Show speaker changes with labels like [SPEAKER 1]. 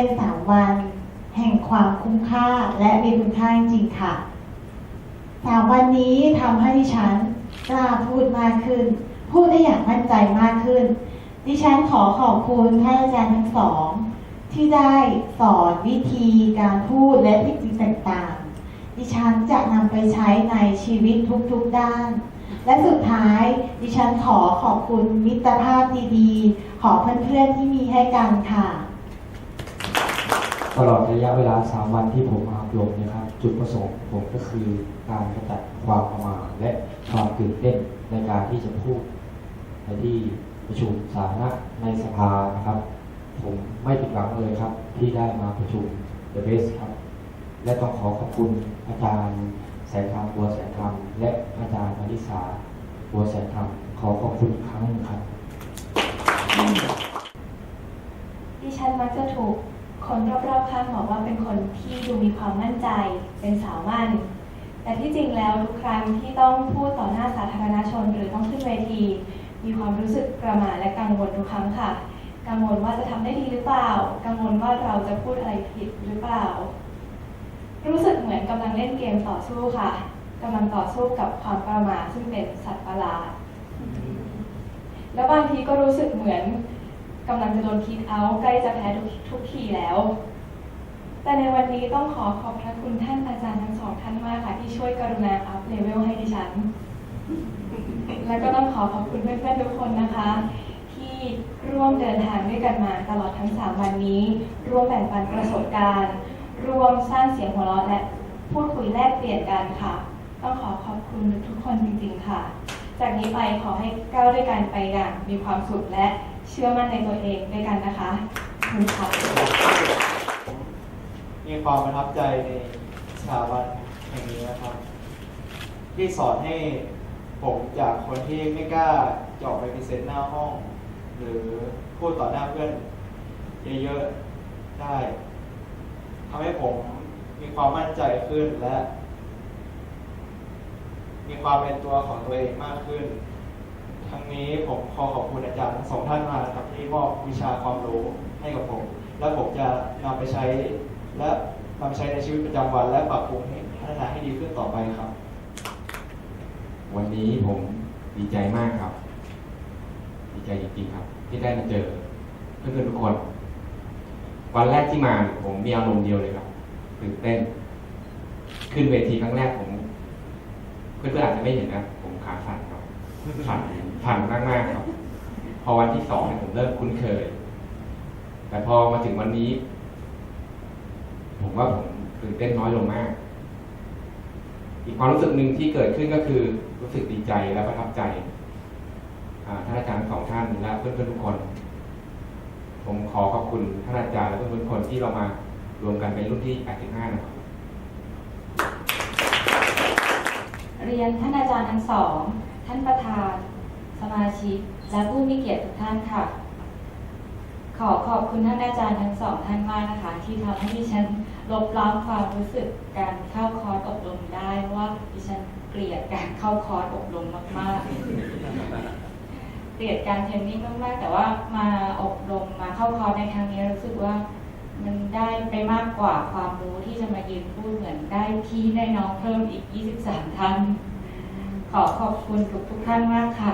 [SPEAKER 1] เป็นสามวัน แห่งความคุ้มค่าและมีคุณค่าจริงค่ะสามวันนี้ทำให้ดิฉันกล้าพูดมากขึ้น พูดได้อย่างมั่นใจมากขึ้น ดิฉันขอขอบคุณท่านอาจารย์ทั้งสอง ที่ได้สอนวิธีการพูดและเทคนิคต่างๆ ดิฉันจะนำไปใช้ในชีวิตทุกๆด้าน และสุดท้าย ดิฉันขอขอบคุณมิตรภาพดีๆ ของเพื่อนๆที่มีให้กันค่ะ
[SPEAKER 2] ตลอดระยะเวลา 3 วันที่ผมมาอบรมนะครับ จุดประสงค์ผมก็คือการกำจัดความประมาทและความตื่นเต้นในการที่จะพูดในที่ประชุมสาธารณะในสภานะครับ ผมไม่ผิดหวังเลยครับ ที่ได้มาประชุม The Best ครับ และต้องขอขอบคุณอาจารย์แสงธรรมบัวแสงธรรมและอาจารย์อนิสาบัวแสงธรรมขอขอบคุณครั้งนึงครับ
[SPEAKER 3] ดิฉันมักจะถูก คนรอบๆข้างบอกว่าเป็นคนที่ดูมีความมั่นใจ เป็นสาวมั่น แต่ที่จริงแล้วทุกครั้งที่ต้องพูดต่อหน้าสาธารณชน หรือต้องขึ้นเวที มีความรู้สึกประหม่าและกังวลทุกครั้งค่ะ กังวลว่าจะทำได้ดีหรือเปล่า กังวลว่าเราจะพูดอะไรผิดหรือเปล่า รู้สึกเหมือนกำลังเล่นเกมต่อสู้ค่ะกำลังต่อสู้กับความประหม่าซึ่งเป็นสัตว์ประหลาด แล้วบางทีก็รู้สึกเหมือน กำลังจะโดนคิดเอาใกล้จะแพ้ทุกทุกทีแล้ว แต่ในวันนี้ต้องขอขอบพระคุณท่านอาจารย์ทั้งสองท่านมากค่ะ ที่ช่วยกรุณาอัพเลเวลให้ดิฉัน แล้วก็ต้องขอขอบคุณเพื่อนๆทุกคนนะคะ ที่ร่วมเดินทางด้วยกันมาตลอดทั้ง 3 วันนี้ ร่วมแบ่งปันประสบการณ์ร่วมสร้างเสียงหัวเราะและพูดคุยแลกเปลี่ยนกันค่ะ ต้องขอขอบคุณทุกคนจริงๆค่ะ จากนี้ไปขอให้ก้าวด้วยกันไปอย่างมีความสุขและเชื่อมั่นในตัวเองด้วยกันนะคะคุณค่ะ
[SPEAKER 4] มีความประทับใจในสถาบันแห่งนี้นะครับ ที่สอนให้ผมจากคนที่ไม่กล้าจะออกไปพรีเซนต์หน้าห้อง หรือพูดต่อหน้าเพื่อนเยอะๆได้ทำให้ผมมีความมั่นใจขึ้นและ มีความเป็นตัวของตัวเองมากขึ้น ทั้งนี้ผมขอขอบคุณอาจารย์ทั้งสองท่านมากนะครับที่มอบวิชาความรู้ให้กับผม และผมจะนำไปใช้ และนำไปใช้ในชีวิตประจำวัน และปรับปรุงให้พัฒนาให้ดีขึ้นต่อไปครับ
[SPEAKER 5] วันนี้ผมดีใจมากครับ ดีใจจริงๆครับ ที่ได้มาเจอเพื่อนๆทุกคน วันแรกที่มาผมมีอารมณ์เดียวเลยครับตื่นเต้น ขึ้นเวทีครั้งแรกผมเพื่อนๆอาจจะไม่เห็นนะ ครับสั่นสั่นมากครับ พอวันที่สองเนี่ยผมเริ่มคุ้นเคย แต่พอมาถึงวันนี้ ผมว่าผมตื่นเต้นน้อยลงมาก อีกความรู้สึกหนึ่งที่เกิดขึ้นก็คือรู้สึกดีใจและประทับใจท่านอาจารย์สองท่านและเพื่อนๆทุกคน ผมขอขอบคุณท่านอาจารย์และเพื่อนๆทุกคนที่เรามารวมกันเป็นรุ่นที่ 85 นะครับ
[SPEAKER 3] เรียนท่านอาจารย์ทั้งสอง ท่านประธาน สมาชิก และผู้มีเกียรติทุกท่านค่ะ ขอขอบคุณท่านอาจารย์ทั้งสองท่านมากนะคะ ที่ทำให้ดิฉันลบล้างความรู้สึกการเข้าคอร์สอบรมได้ว่าดิฉันเกลียดการเข้าคอร์สอบรมมากๆ เกลียดการเทรนนิ่งมากๆ แต่ว่ามาอบรมมาเข้าคอร์สในครั้งนี้รู้สึกว่ามันได้ไปมากกว่าความรู้ที่จะมายืนพูดเหมือนได้พี่ได้น้องเพิ่มอีก 23ท่าน ขอขอบคุณทุกทุกท่านมากค่ะ